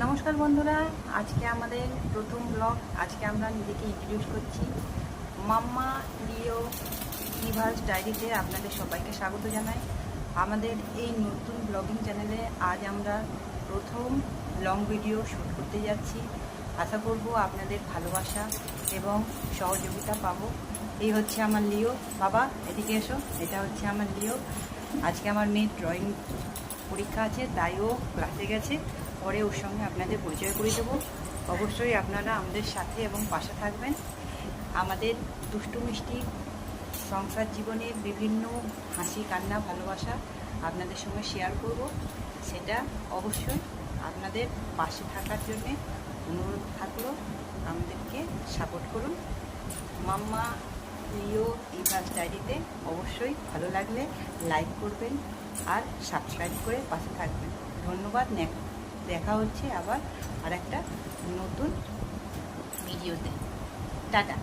নমস্কার বন্ধুরা, আজকে আমাদের প্রথম ব্লগ আজকে আমরা নিজেকে ইন্ট্রোডিউস করছি মাম্মা লিও ইভার্স ডায়েরিতে আপনাদের সবাইকে স্বাগত জানাই। আমাদের এই নতুন ব্লগিং চ্যানেলে আজ আমরা প্রথম লং ভিডিও শ্যুট করতে যাচ্ছি। আশা করব আপনাদের ভালোবাসা এবং সহযোগিতা পাবো। এই হচ্ছে আমার লিও। বাবা, এদিকে এসো। এটা হচ্ছে আমার লিও। আজকে আমার মেয়ের ড্রয়িং পরীক্ষা আছে, তাই ও ক্লাসে গেছে। পরে ওর সঙ্গে আপনাদের পরিচয় করে দেবো। অবশ্যই আপনারা আমাদের সাথে এবং পাশে থাকবেন। আমাদের দুষ্টু মিষ্টি সংসার জীবনে বিভিন্ন হাসি, কান্না, ভালোবাসা আপনাদের সঙ্গে শেয়ার করব। সেটা অবশ্যই আপনাদের পাশে থাকার জন্যে অনুরোধ থাকল। আমাদেরকে সাপোর্ট করুন। মাম্মা লিও ইভাস ডায়েরিতে অবশ্যই ভালো লাগলে লাইক করবেন আর সাবস্ক্রাইব করে পাশে থাকবেন। ধন্যবাদ নে- দেখা হচ্ছে আবার আর একটা নতুন ভিডিওতে। টাটা।